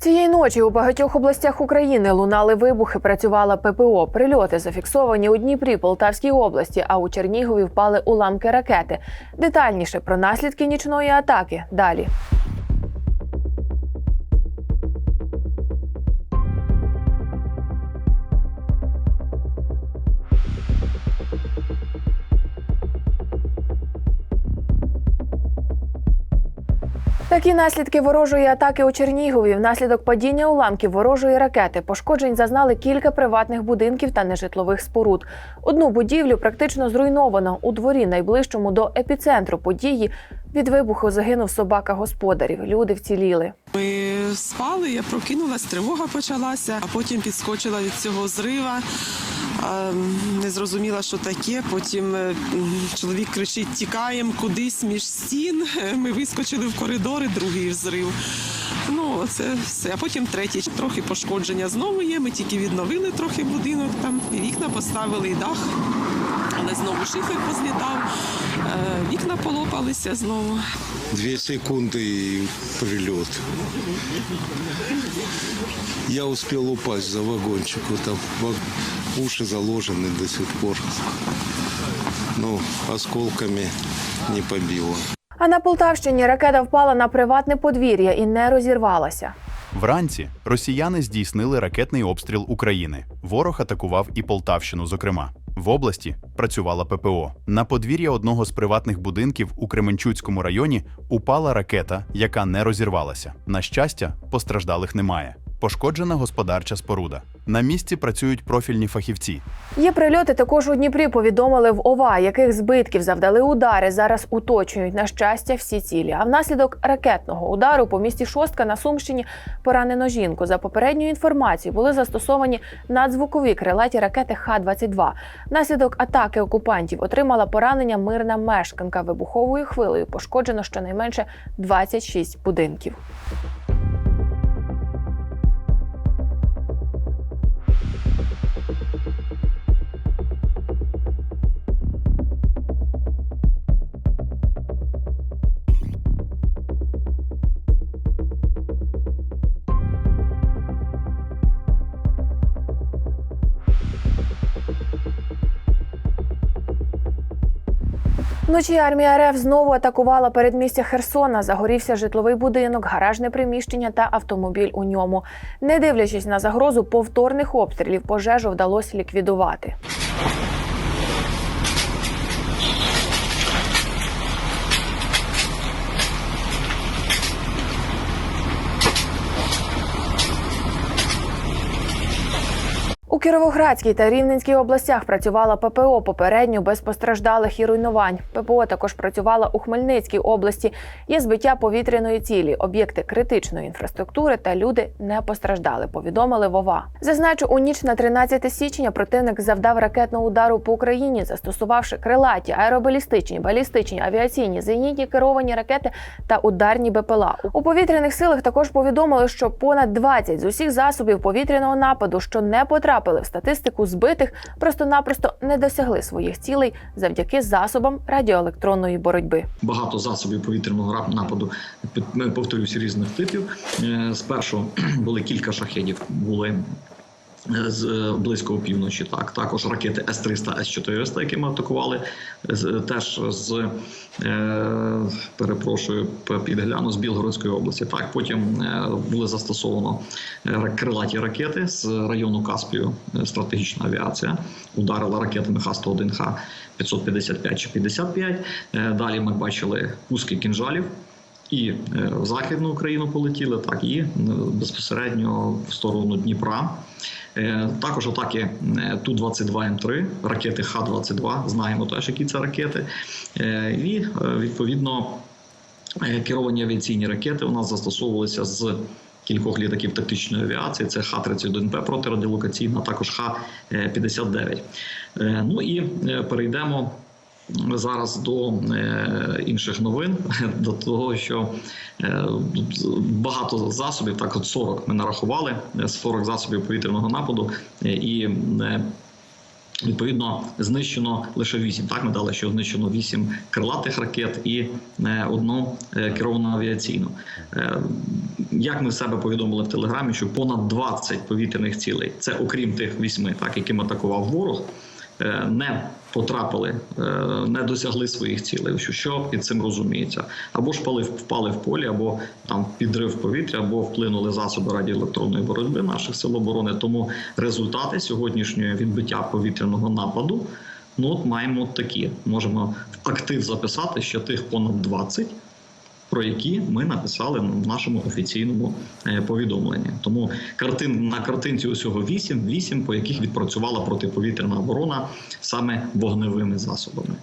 Цієї ночі у багатьох областях України лунали вибухи, працювала ППО. Прильоти зафіксовані у Дніпрі, Полтавській області, а у Чернігові впали уламки ракети. Детальніше про наслідки нічної атаки далі. Такі наслідки ворожої атаки у Чернігові внаслідок падіння уламків ворожої ракети пошкоджень зазнали кілька приватних будинків та нежитлових споруд. Одну будівлю практично зруйновано у дворі, найближчому до епіцентру події. Від вибуху загинув собака господарів. Люди вціліли. Ми спали, я прокинулась, тривога почалася, а потім підскочила від цього зрива. Не зрозуміла, що таке. Потім е, чоловік кричить: тікаємо кудись між стін. Ми вискочили в коридори, другий взрив. Ну, це все. А потім третій. Трохи пошкодження знову є. Ми тільки відновили трохи будинок, там і вікна поставили, і дах. Але знову шифер позлітав, е, вікна полопалися знову. Две секунды и прилет. Я успел упасть за вагончик. Там уши заложены до сих пор. Ну, осколками не побило. А на Полтавщині ракета впала на приватне подвір'я і не розірвалася. Вранці росіяни здійснили ракетний обстріл України. Ворог атакував і Полтавщину, зокрема. В області працювала ППО. На подвір'я одного з приватних будинків у Кременчуцькому районі упала ракета, яка не розірвалася. На щастя, постраждалих немає. Пошкоджена господарча споруда. На місці працюють профільні фахівці. Є прильоти також у Дніпрі. Повідомили в ОВА, яких збитків завдали удари. Зараз уточнюють на щастя всі цілі. А внаслідок ракетного удару по місті Шостка на Сумщині поранено жінку. За попередньою інформацією були застосовані надзвукові крилаті ракети Х-22. Внаслідок атаки окупантів отримала поранення мирна мешканка. Вибуховою хвилею пошкоджено щонайменше 26 будинків. Вночі армія РФ знову атакувала передмістя Херсона. Загорівся житловий будинок, гаражне приміщення та автомобіль у ньому. Не дивлячись на загрозу повторних обстрілів, пожежу вдалося ліквідувати. Кіровоградській та Рівненській областях працювала ППО попередньо без постраждалих і руйнувань. ППО також працювала у Хмельницькій області. Є збиття повітряної цілі, об'єкти критичної інфраструктури та люди не постраждали. Повідомили Вова. Зазначу, у ніч на 13 січня противник завдав ракетного удару по Україні, застосувавши крилаті, аеробалістичні, балістичні, авіаційні, зенітні керовані ракети та ударні БПЛА. У повітряних силах також повідомили, що понад 20 з усіх засобів повітряного нападу, що не потрапили в статистику збитих, просто-напросто не досягли своїх цілей завдяки засобам радіоелектронної боротьби. багато засобів повітряного нападу, е, повторюся, різних типів. Е, Спершу були кілька шахедів, були з е, близько опівночі. Так, також ракети С-300, С-400, які ми атакували, теж з е, перепрошую, підгляну з Білгородської області. Так, потім е, були застосовано крилаті ракети з району Каспію, стратегічна авіація, ударила ракетами Х-101, Х-555 чи 55. Е, Далі ми бачили пуски кінжалів. І е, в Західну Україну полетіли, так і е, безпосередньо в сторону Дніпра. Е, Також атаки е, Ту-22М3, ракети Х-22, знаємо теж, які це ракети. І відповідно керовані авіаційні ракети у нас застосовувалися з кількох літаків тактичної авіації. Це Х-31П протирадіолокаційна, також Х-59. Е, Ну і перейдемо зараз до е, інших новин, до того, що е, багато засобів, так от 40 ми нарахували, е, 40 засобів повітряного нападу, е, і е, Відповідно, знищено лише 8. Так ми дали, що знищено 8 крилатих ракет і е, одну е, керовану авіаційну. Е, Як ми себе повідомили в телеграмі, що понад 20 повітряних цілей, це окрім тих 8, так яким атакував ворог, е, не потрапили, е, не досягли своїх цілей. Що, під цим розуміється? Або ж впали, впали в полі, або там підрив повітря, або вплинули засоби радіоелектронної боротьби наших сил оборони. Тому результати сьогоднішнього відбиття повітряного нападу. Ну, от маємо такі. Можемо в актив записати ще тих понад 20, про які ми написали в нашому офіційному е, повідомленні. Тому картин на картинці усього 8, 8, по яких відпрацювала протиповітряна оборона саме вогневими засобами.